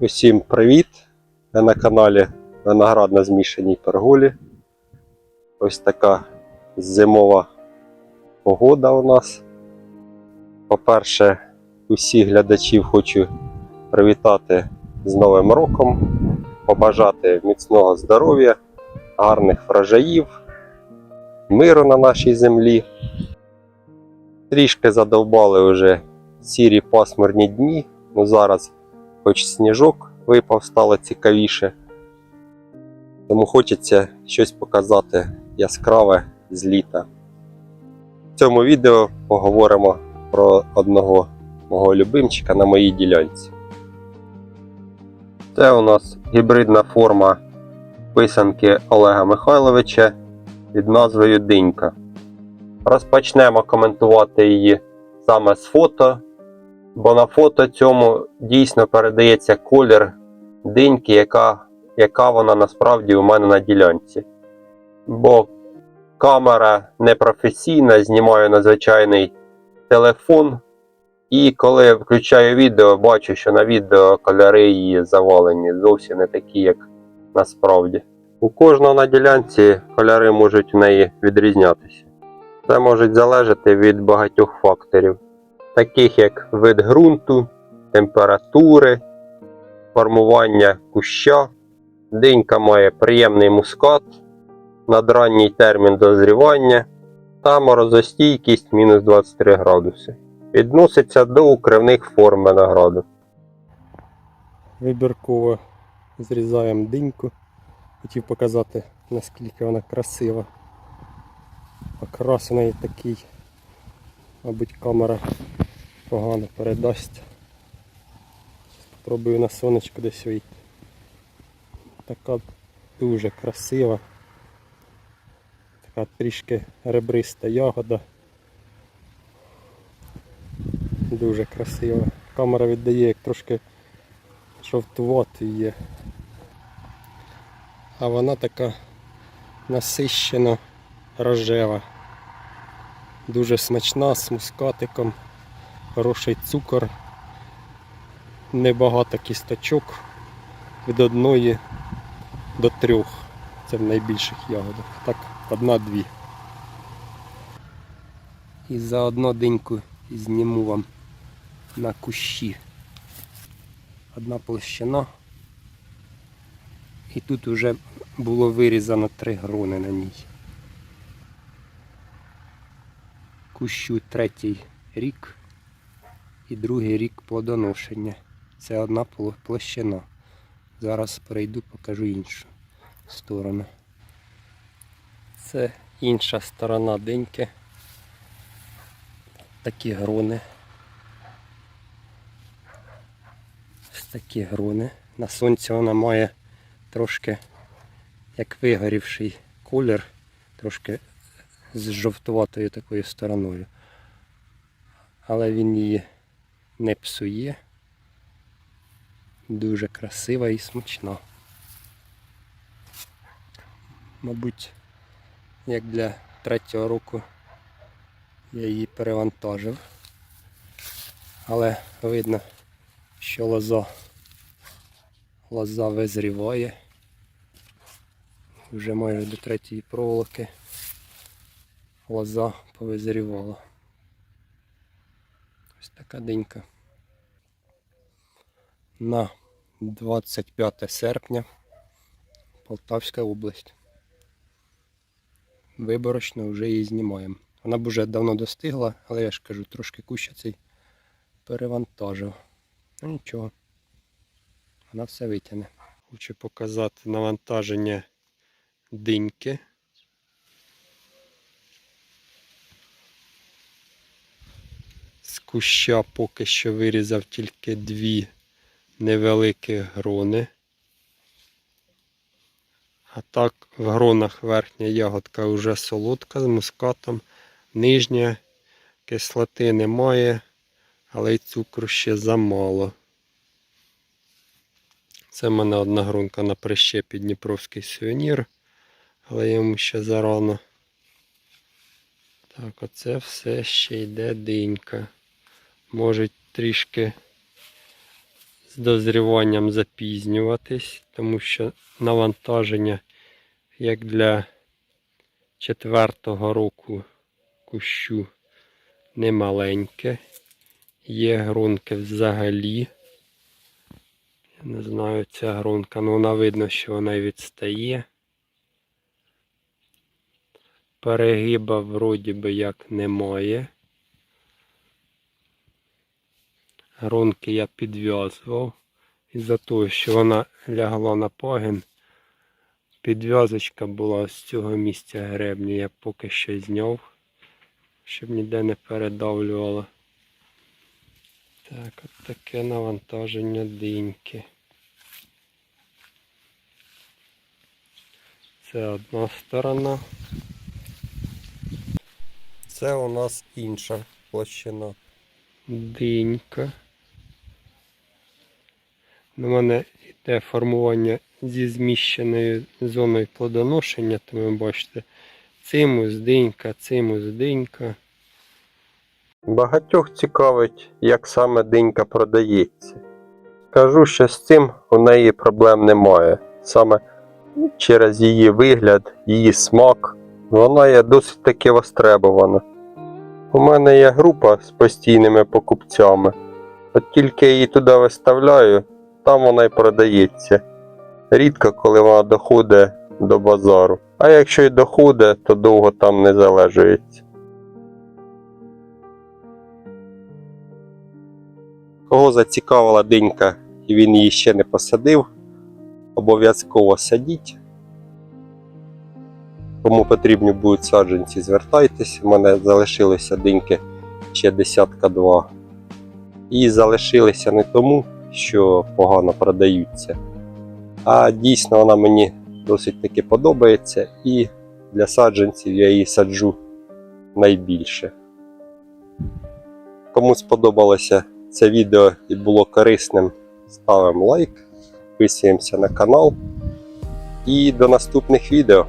Усім привіт! Ви на каналі Виноград на змішаній перголі. Ось така зимова погода у нас. По-перше, усіх глядачів хочу привітати з Новим роком, побажати міцного здоров'я, гарних врожаїв, миру на нашій землі. Трішки задовбали вже сірі пасмурні дні, ну зараз хоч сніжок випав, стало цікавіше. Тому хочеться щось показати яскраве з літа. В цьому відео поговоримо про одного мого любимчика на моїй ділянці. Це у нас гібридна форма писанки Олега Михайловича під назвою Динька. Розпочнемо коментувати її саме з фото, бо на фото цьому дійсно передається колір диньки, яка, яка вона насправді у мене на ділянці. Бо камера непрофесійна, знімаю на звичайний телефон. І коли я включаю відео, бачу, що на відео кольори її завалені зовсім не такі, як насправді. У кожного на ділянці кольори можуть у неї відрізнятися. Це може залежати від багатьох факторів таких як вид ґрунту, температури, формування куща. Динька має приємний мускат, надранній термін дозрівання та морозостійкість мінус 23 градуси. Відноситься до укривних форм винограду. Вибірково зрізаємо диньку. Хотів показати, наскільки вона красива. Окрас у неї такий, мабуть, камера погано передасть. Спробую на сонечко десь вийти. Така дуже красива. Така трішки ребриста ягода. Дуже красива. Камера віддає як трошки жовтуватий є. А вона така насищено рожева. Дуже смачна з мускатиком хороший цукор, небагато кісточок від одної до трьох. Це в найбільших ягодах. Так, одна-дві. І за одну деньку зніму вам на кущі. Одна площина. І тут вже було вирізано три грони на ній. Кущу третій рік і другий рік плодоношення. Це одна площина. Зараз перейду, покажу іншу сторону. Це інша сторона деньки. Такі грони. Ось такі грони. На сонці вона має трошки як вигорівший колір, трошки з жовтуватою такою стороною але він її не псує. Дуже красива і смачна. Мабуть, як для третього року я її перевантажив. Але видно, що лоза, лоза визріває. Вже майже до третьої проволоки лоза повизрівала. Ось така денька. На 25 серпня Полтавська область. Виборочно вже її знімаємо. Вона б вже давно достигла, але я ж кажу, трошки куща цей перевантажив. Ну нічого. Вона все витягне. Хочу показати навантаження диньки. З куща поки що вирізав тільки дві невеликі грони. А так в гронах верхня ягодка вже солодка з мускатом, нижня кислоти немає, але й цукру ще замало. Це в мене одна грунка на прищепі Дніпровський сувенір, але йому ще зарано. Так, оце все ще йде динька. Може трішки з дозріванням запізнюватись, тому що навантаження, як для четвертого року кущу, немаленьке. Є грунки взагалі. Я не знаю, ця грунка, ну вона видно, що вона відстає. Перегиба вроді би як немає. Грунки я підв'язував. Із-за того, що вона лягла на пагін. Підв'язочка була з цього місця гребня, я поки що зняв, щоб ніде не передавлювало. Так, от таке навантаження диньки. Це одна сторона. Це у нас інша площина. Динька. У мене йде формування зі зміщеною зоною плодоношення, то ви бачите, цимус динька, цимус динька. Багатьох цікавить, як саме динька продається. Скажу, що з цим у неї проблем немає. Саме через її вигляд, її смак, вона є досить таки востребована. У мене є група з постійними покупцями. От тільки її туди виставляю, там вона й продається. Рідко, коли вона доходить до базару. А якщо й доходить, то довго там не залежується. Кого зацікавила динька і він її ще не посадив, обов'язково садіть. Кому потрібні будуть саджанці, звертайтесь. У мене залишилися диньки ще десятка два. І залишилися не тому, що погано продаються, а дійсно вона мені досить таки подобається і для саджанців я її саджу найбільше. Кому сподобалося це відео і було корисним, ставимо лайк, підписуємося на канал. І до наступних відео.